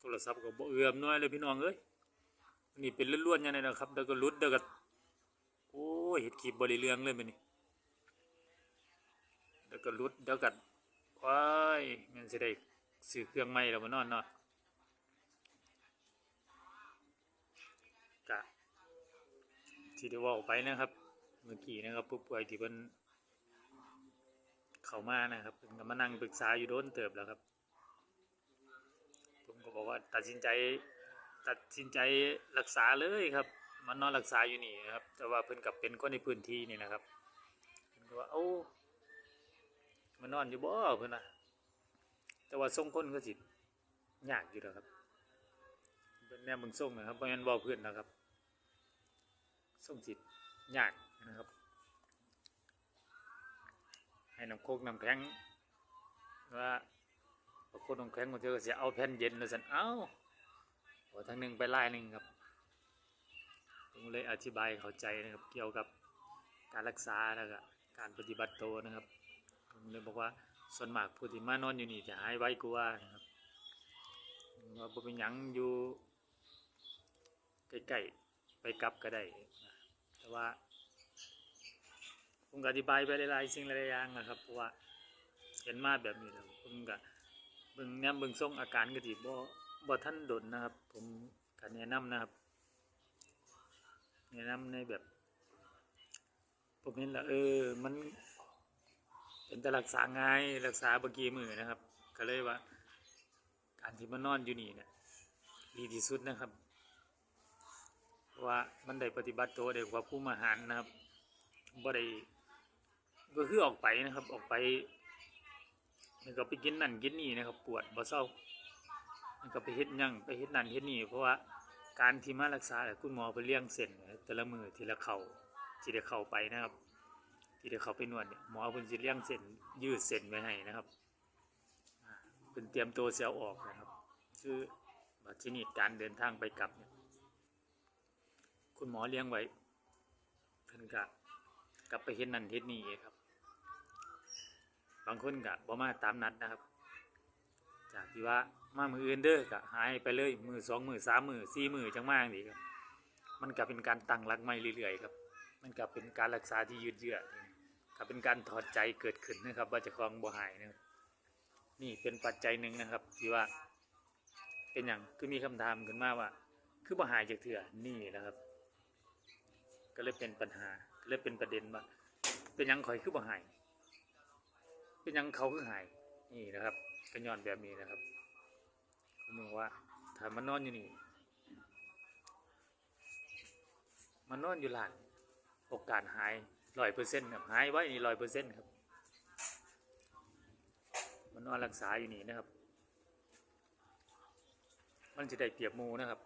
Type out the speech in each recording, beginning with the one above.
โทรศัพท์ก็บ่เอื้อมน้อยเลยพี่น้องเอ้ยนนี้เป็นล้วนๆย่างนี้นะครับแล้วก็ลุดแล้วก็โอ้ยเฮ็ดคลิปบ่ได้เรืองเลยมื้อนี้แล้วก็ลุดแล้วก็ว้ายแม่นสิได้ซื้อเครื่องใหม่แล้วบ่นอนเนาะกะที่ได้ว้าไปนะครับ เมื่อกี้นะครับผู้ป่วยที่เพิ่นเข้ามานะครับเพิ่นก็มานั่งปรึกษาอยู่โดนเติบแล้วครับ ก็บอกว่าตัดสินใจตัดสินใจรักษาเลยครับ มันนอนรักษาอยู่นี่นะครับ แต่ว่าเพิ่นกับเป็นคนในพื้นที่นี่นะครับเพิ่นก็ว่าเอ้ามันนอนอยู่บ่เพิ่นนะแต่ว่าส่งคนก็สิยากอยู่แล้วครับเป็นแนวมึงส่งนะครับเพราะงั้นบ่เพื่อนนะครับส่งสิยากนะครับ ให้น้ำโคกน้ำแข็งว่า บางคนของแข็งบางทีก็เสียเอาแผ่นเย็นเลยสันเอ้าโอ้ทางหนึ่งไปไล่หนึ่งครับ ผมเลยอธิบายเข้าใจนะครับ เกี่ยวกับการรักษาแล้วก็การปฏิบัติตัวนะครับ ผมเลยบอกว่าส่วนมากผู้ที่มานอนอยู่นี่จะหายไวกว่านะครับว่าบ่เป็นหยังอยู่ใกล้ๆไปกลับก็ได้นะแต่ว่าผมก็อธิบายไปหลายๆสิ่งหลายๆอย่างนะครับ เพราะว่าเห็นมาแบบนี้แล้วผมก็ บิ่งแนมเบิ่งทรงอาการก็สิบ่บ่ทันดนนะครับ ผมก็แนะนำนะครับ แนะนำในแบบ ผมเห็นแล้วเออ มันเป็นแต่รักษาง่ายรักษาบางกีมือนะครับ ก็เลยว่า การที่มานนอนอยู่นี่เนี่ยดีที่สุดนะครับว่ามันได้ปฏิบัติตัวได้ควบคุมอาหารนะครับบ่ได้ก็คือออกไปนะครับออกไป มันก็ไปกินนั่นกินนี่นะครับ ปวดบ่เศร้ามันก็ไปเฮ็ดยังไปเฮ็ดนั่นเฮ็ดนี่เพราะว่าการที่มารักษาคุณหมอไปเลี้ยงเส้นแต่ละมือทีละเข่าที่ได้เข้าไปนะครับ ที่ได้เข้าไปนวดเนี่ยหมอเพิ่นสิเลี้ยงเส้นยืดเส้นไว้ให้นะครับเพิ่นเตรียมตัวเสียออกนะครับ คือบัดทีนี้การเดินทางไปกลับเนี่ยคุณหมอเลี้ยงไว้เพิ่นก็กลับไปเฮ็ดนั่นเฮ็ดนี่ครับางคนก็บ่มาตามนัดนะครับ จากที่ว่ามามืออื่นเด้อก็หายไปเลยมือสองมือสามมือสี่มือจังมากนี่ครับมันก็เป็นการตั้งหลักใหม่เรื่อยๆครับ มันก็เป็นการรักษาที่ยืดเยื้อก็เป็นการถอดใจเกิดขึ้นนะครับ ว่าจะคลองบ่หายนะครับนี่เป็นปัจจัยหนึ่งนะครับ ที่ว่า เป็นอย่างคือมีคำถามขึ้นมาว่า คือบ่หายจากเถื่อนี่นะครับ ก็เลยเป็นปัญหาก็เลยเป็นประเด็นว่าเป็นยังข่อยคือบ่หาย เป็นยังเขาคือหายนี่นะครับก็ย้อนแบบนี้นะครับผมบอกว่าถ้ามันนอนอยู่นี่ มันนอนอยู่หลานโอกาสหายร้อยเปอร์เซ็นต์ครับหายไว้นี่ร้อยเปอร์เซ็นต์ครับ มันนอนรักษาอยู่นี่นะครับ มันจะได้เปรียบมูนะครับ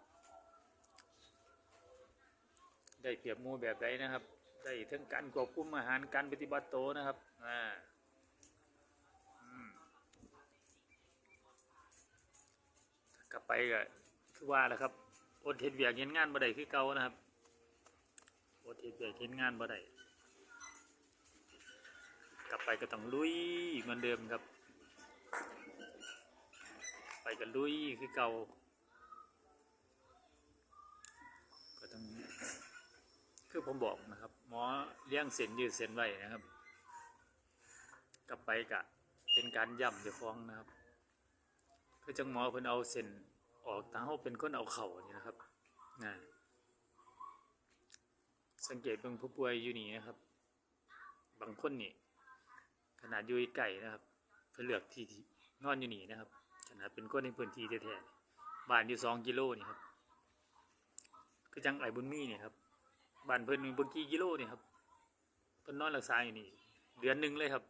ได้เปรียบมูแบบใดนะครับ ได้ทั้งการควบคุมอาหารการปฏิบัติโตนะครับอ่า อืม กลับไปก็คือว่าแหละครับอดเห็ดเวียกเห็นงานบ่ได้คือเก่านะครับอดเห็ดเวียกเห็นงานบ่ได้กลับไปก็ต้องลุยเหมือนเดิมครับ ไปก็ลุยคือเก่าก็ต้องคือผมบอกนะครับ หมอเลี้ยงเส้นยืดเส้นไว้นะครับ กลับไปกะเป็นการย่ำเจ้าของนะครับ คือจังหมอเพิ่นเอาเส้นออกทาเขาเป็นคนเอาเข่านี่นะครับนะสังเกตเบิ่งผู้ป่วยอยู่นี่นะครับ บางคนนี่ขนาดอยู่ไกลนะครับเพิ่นเลือกที่นอนอยู่นี่นะครับขนาดเป็นคนในพื้นที่แท้ๆบ้านอยู่สองกิโลนี่ครับคือจังไอบุญมีนี่ครับบ้านเพิ่นมีบ่กี่กิโลนี่ครับเพิ่นนอนรักษาอยู่นี่เดือนหนึ่งเลยครับ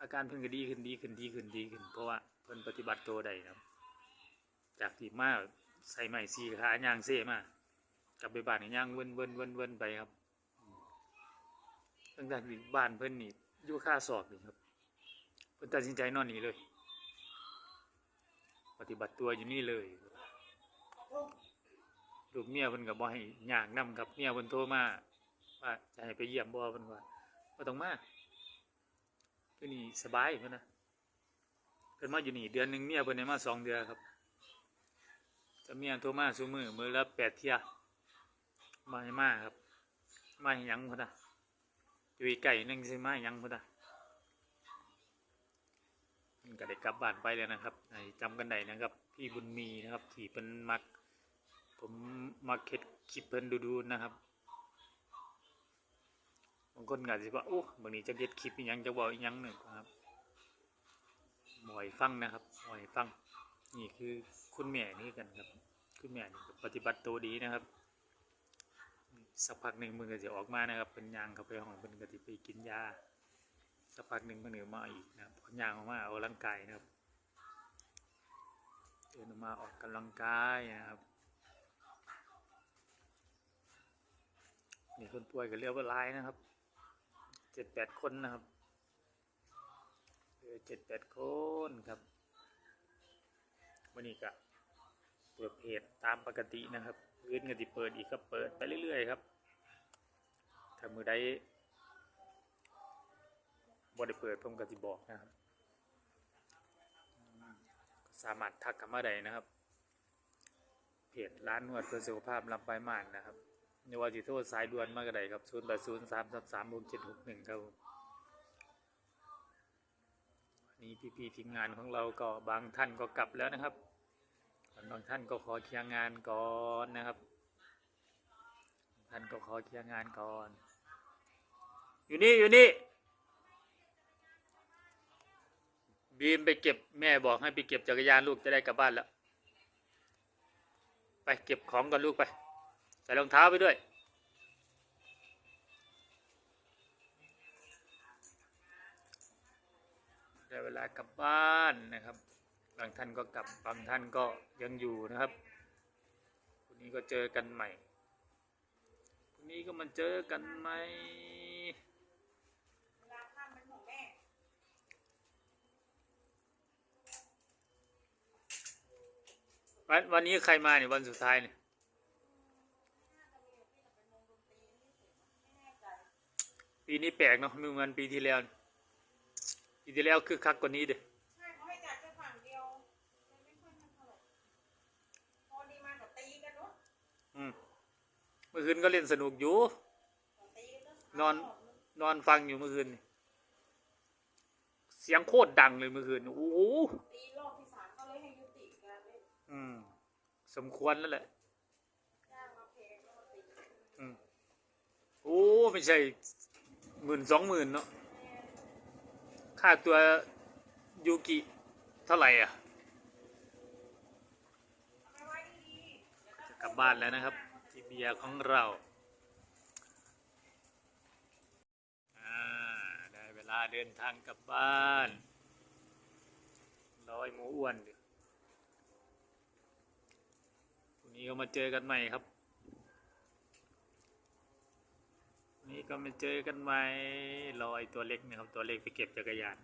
อาการเพิ่นก็ดีขึ้นดีขึ้นดีขึ้นดีขึ้น เพราะว่า พิ่นปฏิบัติตัวได้นะครับ จากที่มาใส่ไม้สีขาย่างเซ่มากลับไปบ้านย่างเวินเวินเวินเวินไปครับตั้งแต่ที่บ้านเพิ่นนี่อยู่ค่าสอบนี่ครับเพิ่นตัดสินใจนอนนี่เลย ปฏิบัติตัวอยู่นี่เลยลูกเมียเพิ่นก็บ่ให้ย่างนํครับเมียเพิ่นโทรมาว่าจะให้ไปเยี่ยมบ่เพิ่นว่าบ่ต้องมาคือนี่สบายเพื่อนนะ เพิ่นมาอยู่นี่เดือนหนึ่งเมียเพิ่นได้มาสองเดือนครับจะมีอันโทรมาซูมือมือละแปดเที่ยมาให้มาครับ มาให้ยังพุ่นนะอยู่ไก่นึ่งสิมาให้ยังพุ่นนะมันก็ได้กลับบ้านไปแล้วนะครับให้จำกันได้นะครับ พี่บุญมีนะครับ ที่เป็นมัก ผมมักเฮ็ดคลิปเพิ่นดูๆนะครับบางคนก็อาจสิว่าโอ้บางนี้จะเฮ็ดคลิปยังจะบอกอีหยังหนึ่งครับ บ่อยฟังนะครับบ่อยฟัง นี่คือคุณแม่นี่กันครับ คุณแม่นี่ปฏิบัติตัวดีนะครับสักพักหนึ่งมือก็จะออกมานะครับเป็นยางเข้าไปห้องเป็นก็จะไปกินยาสักพักหนึ่งมันเหนือมาอีกนะครับพอยางออกมาเอาร่างกายนะครับเดินออกมาออกกำลังกายนะครับมีคนป่วยก็เรียกว่าหลายนะครับเจ็ดแปดคนนะครับ เจ็ดแปดคนครับวันนี้ก็เปิดเพจตามปกตินะครับพื้นก็ที่เปิดอีกก็เปิดไปเรื่อยๆครับถ้ามือใดบ่ได้เปิดผมก็สิบอกนะครับ สามารถทักกันมาได้นะครับเพจร้านนวดเพื่อสุขภาพลำปลายม่านนะครับไม่ว่าสิโทษสายด่วนมาก็ไดครับ0 8 0 3 3 3 6 7 6 1ครับผมวัน นี้พี่ๆทีมงานของเราก็บางท่านก็กลับแล้วนะครับบางท่านก็ขอเคลียร์งานก่อนนะครับท่านก็ขอเคลียร์งานก่อน อยู่นี่อยู่นี่บีมไปเก็บแม่บอกให้ไปเก็บจักรยานลูกจะได้กลับบ้านแล้ว ไปเก็บของกันลูกไป ใส่รองเท้าไปด้วย เวลากลับบ้านนะครับ บางท่านก็กลับบางท่านก็ยังอยู่นะครับวันนี้ก็เจอกันใหม่วันนี้ก็มาเจอกันใหม่วันวันนี้ใครมาเนี่ยวันสุดท้ายเนี่ยปีนี้แปลกเนาะไม่เหมือนปีที่แล้ว ปีที่แล้วคือคักกว่านี้เด้ใช่เขาให้จัดแค่ฝั่งเดียวเลยไม่ค่อยนั่นเท่าไหร่พอดีมากับตีกันเนาะอืมเมื่อคืนก็เล่นสนุกอยู่กับตีกันเะนอนนอนฟังอยู่เมื่อคืนนี่เสียงโคตรดังเลยเมื่อคืนโอ้โหตีรอบที่สามก็เลยให้ยุติการเล่นอืม สมควรแล้วแหละย่างมาเพลงแล้วมาตี อืม โอ้ ไม่ใช่หมื่นสองหมื่นเนาะ ค่าตัวยูกิเท่าไหร่อะ กลับบ้านแล้วนะครับ ที่เบียของเราอ่าได้เวลาเดินทางกลับบ้านร้อยหมูอ้วนดิพรุ่งนี้ก็มาเจอกันใหม่ครับพรุ่งนี้ ก็มาเจอกันไหมรอไอตัวเล็กนะครับตัวเล็กไปเก็บจักรยาน